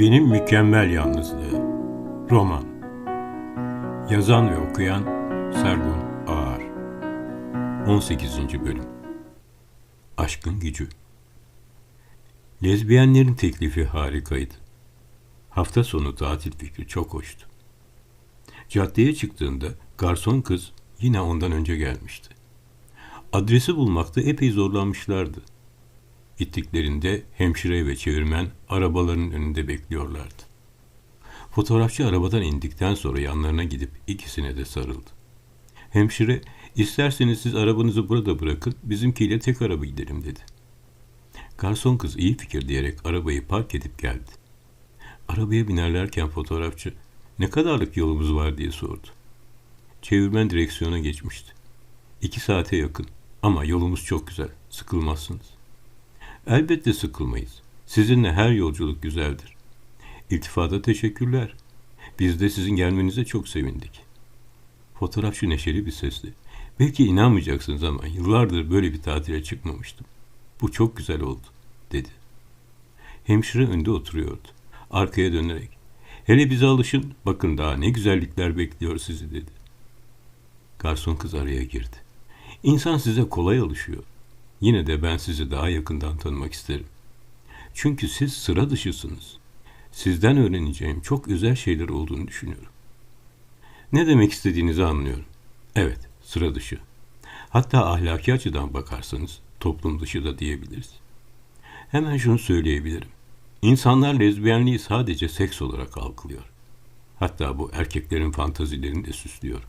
Benim Mükemmel Yalnızlığı Roman Yazan ve okuyan Sergun Ağar 18. Bölüm Aşkın Gücü Lezbiyenlerin teklifi harikaydı. Hafta sonu tatil fikri çok hoştu. Caddeye çıktığında garson kız yine ondan önce gelmişti. Adresi bulmakta epey zorlanmışlardı. Gittiklerinde hemşire ve çevirmen arabaların önünde bekliyorlardı. Fotoğrafçı arabadan indikten sonra yanlarına gidip ikisine de sarıldı. Hemşire, isterseniz siz arabanızı burada bırakın, bizimkiyle tek araba gidelim dedi. Garson kız iyi fikir diyerek arabayı park edip geldi. Arabaya binerlerken fotoğrafçı, ne kadarlık yolumuz var diye sordu. Çevirmen direksiyona geçmişti. İki saate yakın ama yolumuz çok güzel, sıkılmazsınız. Elbette sıkılmayız. Sizinle her yolculuk güzeldir. İltifada teşekkürler. Biz de sizin gelmenize çok sevindik. Fotoğrafçı neşeli bir sesle. Belki inanmayacaksınız ama yıllardır böyle bir tatile çıkmamıştım. Bu çok güzel oldu, dedi. Hemşire önde oturuyordu. Arkaya dönerek. Hele bize alışın, bakın daha ne güzellikler bekliyor sizi, dedi. Garson kız araya girdi. İnsan size kolay alışıyor. Yine de ben sizi daha yakından tanımak isterim. Çünkü siz sıra dışısınız. Sizden öğreneceğim çok özel şeyler olduğunu düşünüyorum. Ne demek istediğinizi anlıyorum. Evet, sıra dışı. Hatta ahlaki açıdan bakarsanız toplum dışı da diyebiliriz. Hemen şunu söyleyebilirim. İnsanlar lezbiyenliği sadece seks olarak algılıyor. Hatta bu erkeklerin fantazilerini de süslüyor.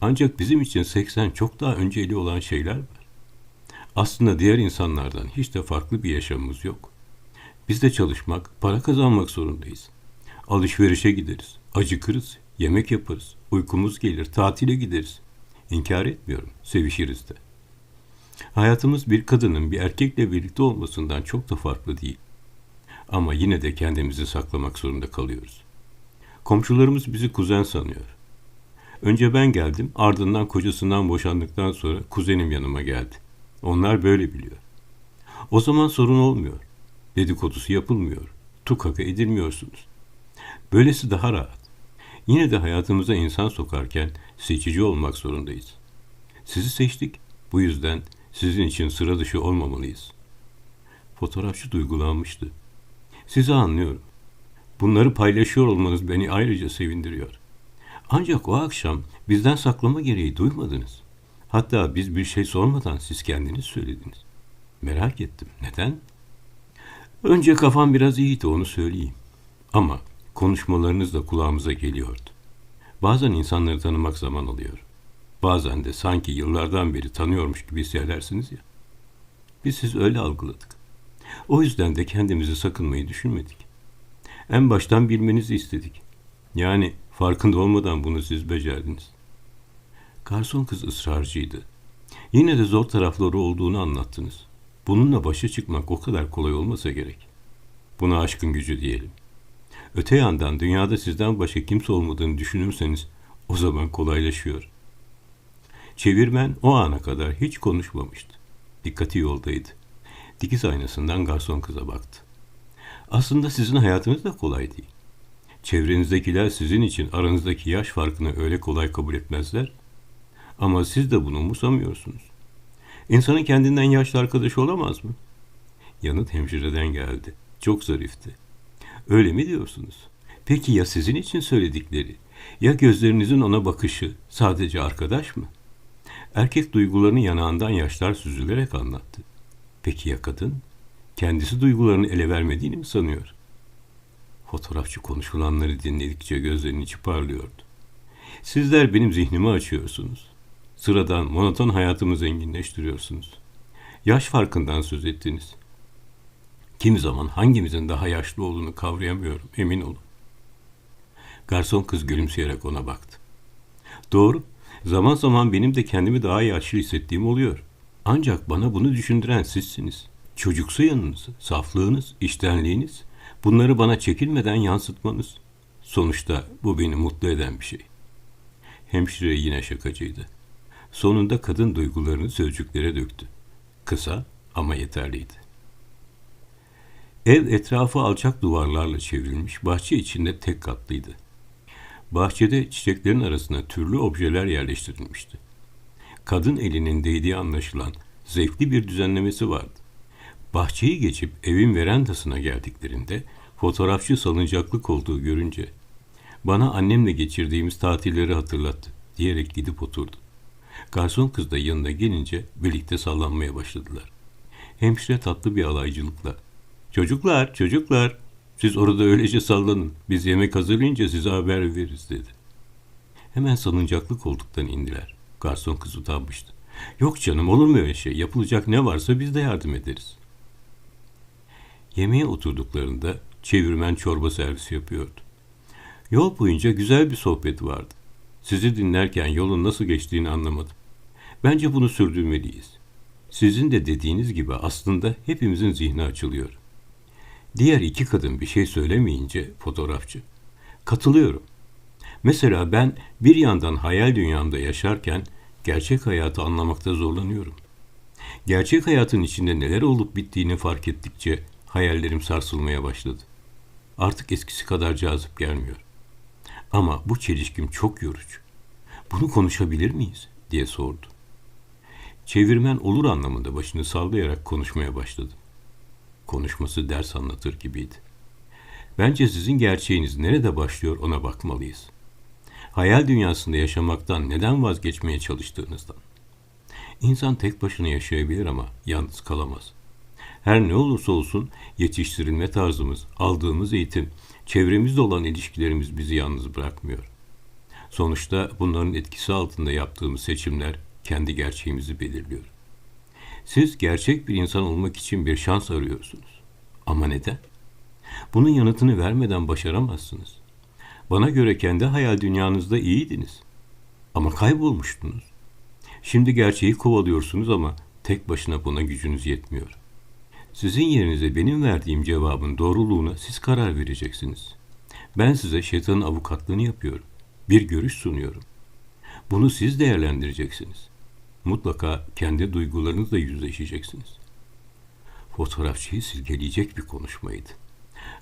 Ancak bizim için seksen çok daha önceli olan şeyler var. Aslında diğer insanlardan hiç de farklı bir yaşamımız yok. Biz de çalışmak, para kazanmak zorundayız. Alışverişe gideriz, acıkırız, yemek yaparız, uykumuz gelir, tatile gideriz. İnkar etmiyorum, sevişiriz de. Hayatımız bir kadının bir erkekle birlikte olmasından çok da farklı değil. Ama yine de kendimizi saklamak zorunda kalıyoruz. Komşularımız bizi kuzen sanıyor. Önce ben geldim, ardından kocasından boşandıktan sonra kuzenim yanıma geldi. Onlar böyle biliyor. O zaman sorun olmuyor. Dedikodusu yapılmıyor. Tukaka edilmiyorsunuz. Böylesi daha rahat. Yine de hayatımıza insan sokarken seçici olmak zorundayız. Sizi seçtik. Bu yüzden sizin için sıra dışı olmamalıyız. Fotoğrafçı duygulanmıştı. Sizi anlıyorum. Bunları paylaşıyor olmanız beni ayrıca sevindiriyor. Ancak o akşam bizden saklama gereği duymadınız. Hatta biz bir şey sormadan siz kendiniz söylediniz. Merak ettim. Neden? Önce kafam biraz iyiydi onu söyleyeyim. Ama konuşmalarınız da kulağımıza geliyordu. Bazen insanları tanımak zaman alıyor. Bazen de sanki yıllardan beri tanıyormuş gibi hissedersiniz ya. Biz siz öyle algıladık. O yüzden de kendimizi sakınmayı düşünmedik. En baştan bilmenizi istedik. Yani farkında olmadan bunu siz becerdiniz. Garson kız ısrarcıydı. Yine de zor tarafları olduğunu anlattınız. Bununla başa çıkmak o kadar kolay olmasa gerek. Buna aşkın gücü diyelim. Öte yandan dünyada sizden başka kimse olmadığını düşünürseniz o zaman kolaylaşıyor. Çevirmen o ana kadar hiç konuşmamıştı. Dikkati yoldaydı. Dikiz aynasından garson kıza baktı. Aslında sizin hayatınız da kolay değil. Çevrenizdekiler sizin için aranızdaki yaş farkını öyle kolay kabul etmezler ama siz de bunu umursamıyorsunuz. İnsanın kendinden yaşlı arkadaşı olamaz mı? Yanıt hemşireden geldi. Çok zarifti. Öyle mi diyorsunuz? Peki ya sizin için söyledikleri? Ya gözlerinizin ona bakışı sadece arkadaş mı? Erkek duygularını yanağından yaşlar süzülerek anlattı. Peki ya kadın? Kendisi duygularını ele vermediğini mi sanıyor? Fotoğrafçı konuşulanları dinledikçe gözlerinin içi. Sizler benim zihnimi açıyorsunuz. Sıradan, monoton hayatımı zenginleştiriyorsunuz. Yaş farkından söz ettiniz. Kimi zaman hangimizin daha yaşlı olduğunu kavrayamıyorum, emin olun. Garson kız gülümseyerek ona baktı. Doğru, zaman zaman benim de kendimi daha yaşlı hissettiğim oluyor. Ancak bana bunu düşündüren sizsiniz. Çocuksu yanınız, saflığınız, iştenliğiniz, bunları bana çekilmeden yansıtmanız. Sonuçta bu beni mutlu eden bir şey. Hemşire yine şakacıydı. Sonunda kadın duygularını sözcüklere döktü. Kısa ama yeterliydi. Ev etrafı alçak duvarlarla çevrilmiş, bahçe içinde tek katlıydı. Bahçede çiçeklerin arasına türlü objeler yerleştirilmişti. Kadın elinin değdiği anlaşılan zevkli bir düzenlemesi vardı. Bahçeyi geçip evin verandasına geldiklerinde fotoğrafçı salıncaklı koltuğu görünce bana annemle geçirdiğimiz tatilleri hatırlattı diyerek gidip oturdu. Garson kız da yanına gelince birlikte sallanmaya başladılar. Hemşire tatlı bir alaycılıkla Çocuklar, çocuklar, siz orada öylece sallanın. Biz yemek hazırlayınca size haber veririz dedi. Hemen salıncaklı koltuktan indiler. Garson kız utanmıştı. Yok canım olur mu öyle şey? Yapılacak ne varsa biz de yardım ederiz. Yemeğe oturduklarında çevirmen çorba servisi yapıyordu. Yol boyunca güzel bir sohbet vardı. Sizi dinlerken yolun nasıl geçtiğini anlamadım. Bence bunu sürdürmeliyiz. Sizin de dediğiniz gibi aslında hepimizin zihni açılıyor. Diğer iki kadın bir şey söylemeyince fotoğrafçı. Katılıyorum. Mesela ben bir yandan hayal dünyamda yaşarken gerçek hayatı anlamakta zorlanıyorum. Gerçek hayatın içinde neler olup bittiğini fark ettikçe hayallerim sarsılmaya başladı. Artık eskisi kadar cazip gelmiyor. Ama bu çelişkim çok yorucu. Bunu konuşabilir miyiz? diye sordu. Çevirmen olur anlamında başını sallayarak konuşmaya başladı. Konuşması ders anlatır gibiydi. Bence sizin gerçeğiniz nerede başlıyor ona bakmalıyız. Hayal dünyasında yaşamaktan neden vazgeçmeye çalıştığınızdan. İnsan tek başına yaşayabilir ama yalnız kalamaz. Her ne olursa olsun yetiştirilme tarzımız, aldığımız eğitim, çevremizde olan ilişkilerimiz bizi yalnız bırakmıyor. Sonuçta bunların etkisi altında yaptığımız seçimler kendi gerçeğimizi belirliyor. Siz gerçek bir insan olmak için bir şans arıyorsunuz. Ama neden? Bunun yanıtını vermeden başaramazsınız. Bana göre kendi hayal dünyanızda iyiydiniz. Ama kaybolmuştunuz. Şimdi gerçeği kovalıyorsunuz ama tek başına buna gücünüz yetmiyor. Sizin yerinize benim verdiğim cevabın doğruluğuna siz karar vereceksiniz. Ben size şeytanın avukatlığını yapıyorum. Bir görüş sunuyorum. Bunu siz değerlendireceksiniz mutlaka kendi duygularınızla yüzleşeceksiniz. Fotoğrafçıyı silgeleyecek bir konuşmaydı.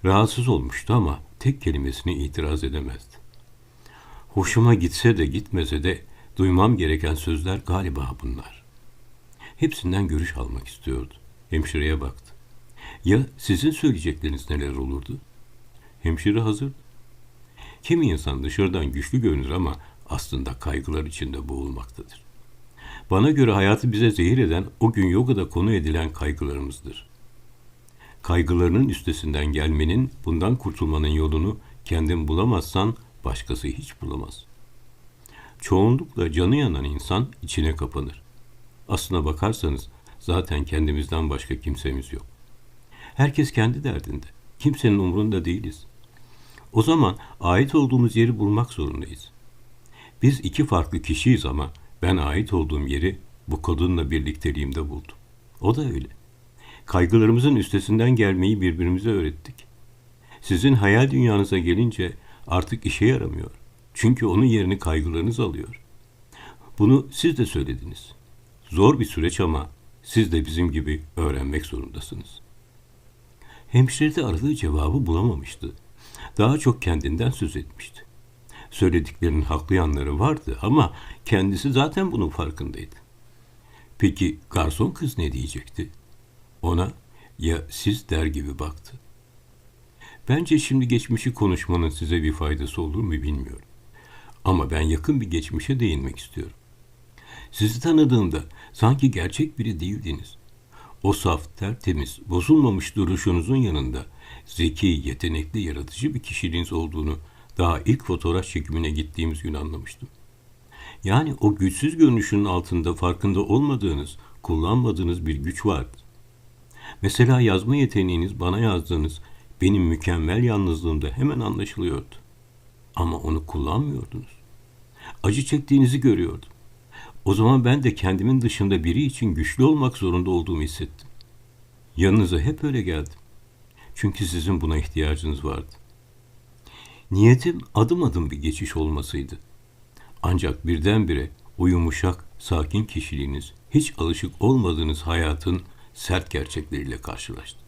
Rahatsız olmuştu ama tek kelimesini itiraz edemezdi. Hoşuma gitse de gitmese de duymam gereken sözler galiba bunlar. Hepsinden görüş almak istiyordu. Hemşireye baktı. Ya sizin söyleyecekleriniz neler olurdu? Hemşire hazır. Kimi insan dışarıdan güçlü görünür ama aslında kaygılar içinde boğulmaktadır. Bana göre hayatı bize zehir eden o gün yogada konu edilen kaygılarımızdır. Kaygılarının üstesinden gelmenin, bundan kurtulmanın yolunu kendin bulamazsan başkası hiç bulamaz. Çoğunlukla canı yanan insan içine kapanır. Aslına bakarsanız zaten kendimizden başka kimsemiz yok. Herkes kendi derdinde. Kimsenin umurunda değiliz. O zaman ait olduğumuz yeri bulmak zorundayız. Biz iki farklı kişiyiz ama ben ait olduğum yeri bu kadınla birlikteliğimde buldum. O da öyle. Kaygılarımızın üstesinden gelmeyi birbirimize öğrettik. Sizin hayal dünyanıza gelince artık işe yaramıyor. Çünkü onun yerini kaygılarınız alıyor. Bunu siz de söylediniz. Zor bir süreç ama siz de bizim gibi öğrenmek zorundasınız. Hemşire de aradığı cevabı bulamamıştı. Daha çok kendinden söz etmişti söylediklerinin haklı yanları vardı ama kendisi zaten bunun farkındaydı. Peki garson kız ne diyecekti? Ona ya siz der gibi baktı. Bence şimdi geçmişi konuşmanın size bir faydası olur mu bilmiyorum. Ama ben yakın bir geçmişe değinmek istiyorum. Sizi tanıdığımda sanki gerçek biri değildiniz. O saf, tertemiz, bozulmamış duruşunuzun yanında zeki, yetenekli, yaratıcı bir kişiliğiniz olduğunu daha ilk fotoğraf çekimine gittiğimiz gün anlamıştım. Yani o güçsüz görünüşünün altında farkında olmadığınız, kullanmadığınız bir güç vardı. Mesela yazma yeteneğiniz bana yazdığınız benim mükemmel yalnızlığımda hemen anlaşılıyordu. Ama onu kullanmıyordunuz. Acı çektiğinizi görüyordum. O zaman ben de kendimin dışında biri için güçlü olmak zorunda olduğumu hissettim. Yanınıza hep öyle geldim. Çünkü sizin buna ihtiyacınız vardı. Niyetim adım adım bir geçiş olmasıydı. Ancak birdenbire o yumuşak, sakin kişiliğiniz hiç alışık olmadığınız hayatın sert gerçekleriyle karşılaştı.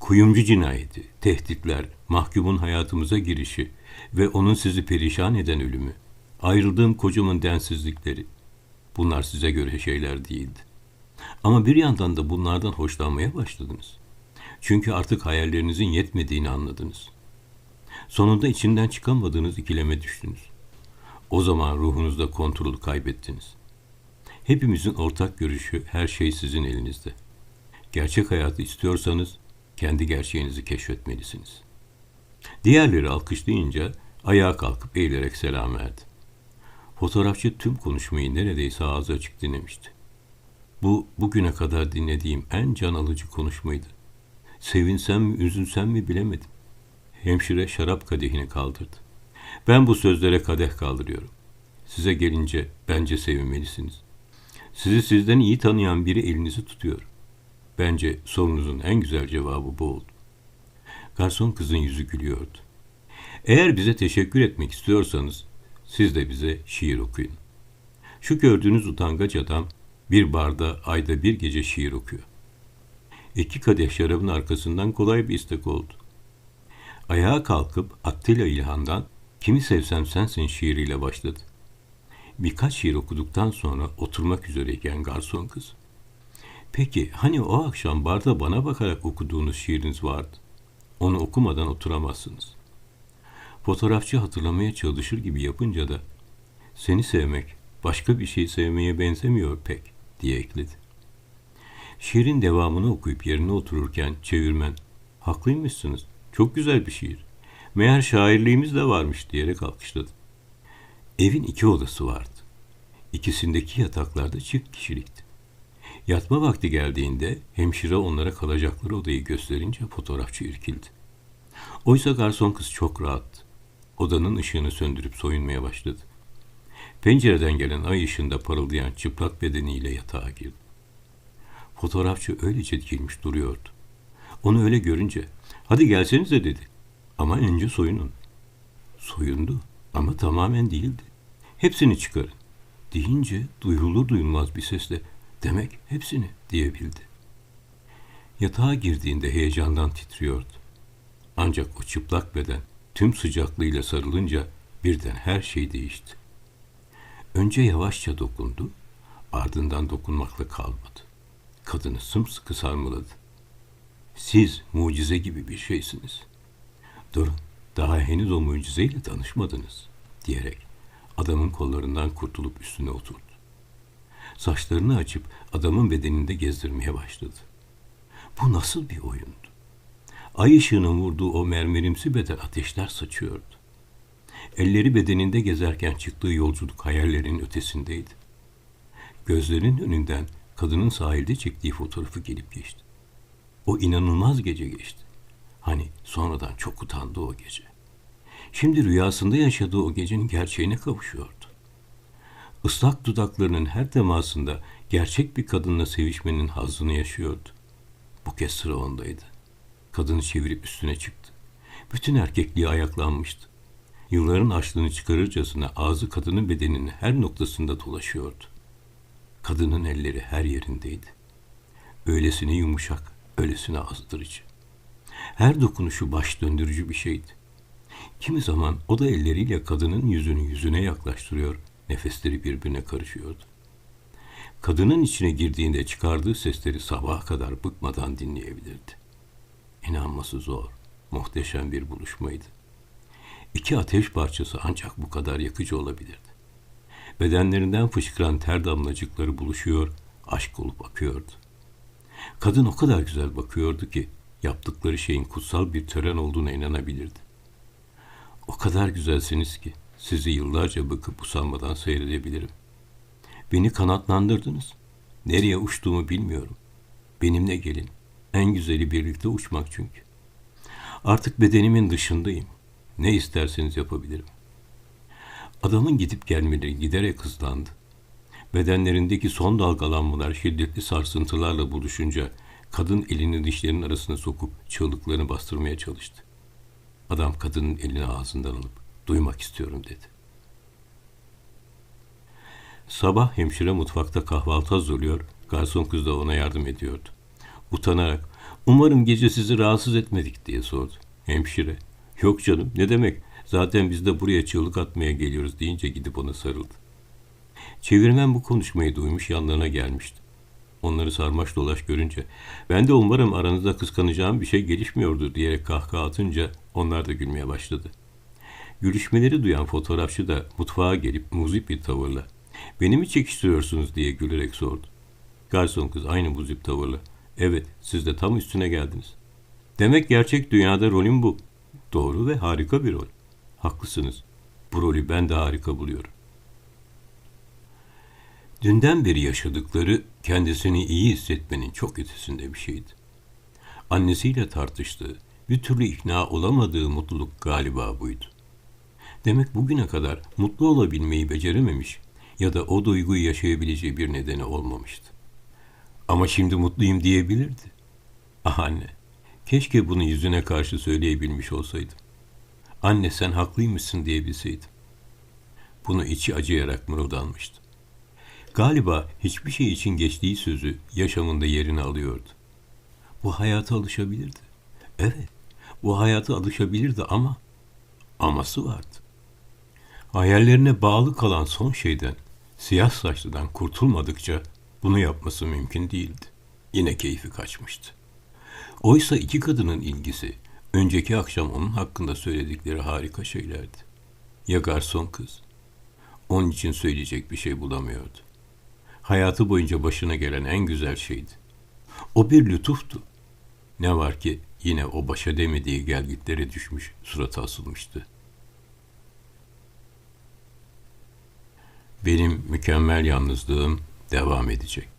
Kuyumcu cinayeti, tehditler, mahkumun hayatımıza girişi ve onun sizi perişan eden ölümü, ayrıldığım kocamın densizlikleri. Bunlar size göre şeyler değildi. Ama bir yandan da bunlardan hoşlanmaya başladınız. Çünkü artık hayallerinizin yetmediğini anladınız. Sonunda içinden çıkamadığınız ikileme düştünüz. O zaman ruhunuzda kontrolü kaybettiniz. Hepimizin ortak görüşü her şey sizin elinizde. Gerçek hayatı istiyorsanız kendi gerçeğinizi keşfetmelisiniz. Diğerleri alkışlayınca ayağa kalkıp eğilerek selam verdi. Fotoğrafçı tüm konuşmayı neredeyse ağzı açık dinlemişti. Bu bugüne kadar dinlediğim en can alıcı konuşmaydı. Sevinsem mi, üzülsem mi bilemedim. Hemşire şarap kadehini kaldırdı. Ben bu sözlere kadeh kaldırıyorum. Size gelince bence sevinmelisiniz. Sizi sizden iyi tanıyan biri elinizi tutuyor. Bence sorunuzun en güzel cevabı bu oldu. Garson kızın yüzü gülüyordu. Eğer bize teşekkür etmek istiyorsanız siz de bize şiir okuyun. Şu gördüğünüz utangaç adam bir barda ayda bir gece şiir okuyor. İki kadeh şarabın arkasından kolay bir istek oldu. Ayağa kalkıp Attila İlhan'dan Kimi Sevsem Sensin şiiriyle başladı. Birkaç şiir okuduktan sonra oturmak üzereyken garson kız. Peki hani o akşam barda bana bakarak okuduğunuz şiiriniz vardı. Onu okumadan oturamazsınız. Fotoğrafçı hatırlamaya çalışır gibi yapınca da seni sevmek başka bir şey sevmeye benzemiyor pek diye ekledi. Şiirin devamını okuyup yerine otururken çevirmen haklıymışsınız çok güzel bir şiir. Meğer şairliğimiz de varmış diyerek alkışladı. Evin iki odası vardı. İkisindeki yataklarda çift kişilikti. Yatma vakti geldiğinde hemşire onlara kalacakları odayı gösterince fotoğrafçı irkildi. Oysa garson kız çok rahattı. Odanın ışığını söndürüp soyunmaya başladı. Pencereden gelen ay ışığında parıldayan çıplak bedeniyle yatağa girdi. Fotoğrafçı öylece dikilmiş duruyordu. Onu öyle görünce, hadi gelsenize dedi. Ama önce soyunun. Soyundu ama tamamen değildi. Hepsini çıkarın. Deyince duyulur duyulmaz bir sesle demek hepsini diyebildi. Yatağa girdiğinde heyecandan titriyordu. Ancak o çıplak beden tüm sıcaklığıyla sarılınca birden her şey değişti. Önce yavaşça dokundu, ardından dokunmakla kalmadı. Kadını sımsıkı sarmaladı. Siz mucize gibi bir şeysiniz. Durun, daha henüz o mucizeyle tanışmadınız, diyerek adamın kollarından kurtulup üstüne oturdu. Saçlarını açıp adamın bedeninde gezdirmeye başladı. Bu nasıl bir oyundu? Ay ışığının vurduğu o mermerimsi beden ateşler saçıyordu. Elleri bedeninde gezerken çıktığı yolculuk hayallerin ötesindeydi. Gözlerinin önünden kadının sahilde çektiği fotoğrafı gelip geçti. O inanılmaz gece geçti. Hani sonradan çok utandı o gece. Şimdi rüyasında yaşadığı o gecenin gerçeğine kavuşuyordu. Islak dudaklarının her temasında gerçek bir kadınla sevişmenin hazzını yaşıyordu. Bu kez sıra ondaydı. Kadını çevirip üstüne çıktı. Bütün erkekliği ayaklanmıştı. Yılların açlığını çıkarırcasına ağzı kadının bedeninin her noktasında dolaşıyordu. Kadının elleri her yerindeydi. Öylesine yumuşak, öylesine azdırıcı. Her dokunuşu baş döndürücü bir şeydi. Kimi zaman o da elleriyle kadının yüzünü yüzüne yaklaştırıyor, nefesleri birbirine karışıyordu. Kadının içine girdiğinde çıkardığı sesleri sabaha kadar bıkmadan dinleyebilirdi. İnanması zor, muhteşem bir buluşmaydı. İki ateş parçası ancak bu kadar yakıcı olabilirdi. Bedenlerinden fışkıran ter damlacıkları buluşuyor, aşk olup akıyordu. Kadın o kadar güzel bakıyordu ki yaptıkları şeyin kutsal bir tören olduğuna inanabilirdi. O kadar güzelsiniz ki sizi yıllarca bakıp usanmadan seyredebilirim. Beni kanatlandırdınız. Nereye uçtuğumu bilmiyorum. Benimle gelin. En güzeli birlikte uçmak çünkü. Artık bedenimin dışındayım. Ne isterseniz yapabilirim. Adamın gidip gelmeleri giderek hızlandı. Bedenlerindeki son dalgalanmalar şiddetli sarsıntılarla buluşunca kadın elini dişlerinin arasına sokup çığlıklarını bastırmaya çalıştı. Adam kadının elini ağzından alıp duymak istiyorum dedi. Sabah hemşire mutfakta kahvaltı hazırlıyor, garson kız da ona yardım ediyordu. Utanarak, Umarım gece sizi rahatsız etmedik diye sordu. Hemşire. Yok canım ne demek. Zaten biz de buraya çığlık atmaya geliyoruz deyince gidip ona sarıldı. Çevirmen bu konuşmayı duymuş yanlarına gelmişti. Onları sarmaş dolaş görünce ben de umarım aranızda kıskanacağım bir şey gelişmiyordur diyerek kahkaha atınca onlar da gülmeye başladı. Gülüşmeleri duyan fotoğrafçı da mutfağa gelip muzip bir tavırla beni mi çekiştiriyorsunuz diye gülerek sordu. Garson kız aynı muzip tavırla evet siz de tam üstüne geldiniz. Demek gerçek dünyada rolüm bu. Doğru ve harika bir rol. Haklısınız. Bu rolü ben de harika buluyorum. Dünden beri yaşadıkları kendisini iyi hissetmenin çok ötesinde bir şeydi. Annesiyle tartıştığı, bir türlü ikna olamadığı mutluluk galiba buydu. Demek bugüne kadar mutlu olabilmeyi becerememiş ya da o duyguyu yaşayabileceği bir nedeni olmamıştı. Ama şimdi mutluyum diyebilirdi. Ah anne, keşke bunu yüzüne karşı söyleyebilmiş olsaydım. Anne sen haklıymışsın diyebilseydim. Bunu içi acıyarak mırıldanmıştı. Galiba hiçbir şey için geçtiği sözü yaşamında yerini alıyordu. Bu hayata alışabilirdi. Evet, bu hayata alışabilirdi ama aması vardı. Hayallerine bağlı kalan son şeyden, siyah saçlıdan kurtulmadıkça bunu yapması mümkün değildi. Yine keyfi kaçmıştı. Oysa iki kadının ilgisi, önceki akşam onun hakkında söyledikleri harika şeylerdi. Ya garson kız? Onun için söyleyecek bir şey bulamıyordu. Hayatı boyunca başına gelen en güzel şeydi. O bir lütuftu. Ne var ki yine o başa demediği gelgitlere düşmüş, suratı asılmıştı. Benim mükemmel yalnızlığım devam edecek.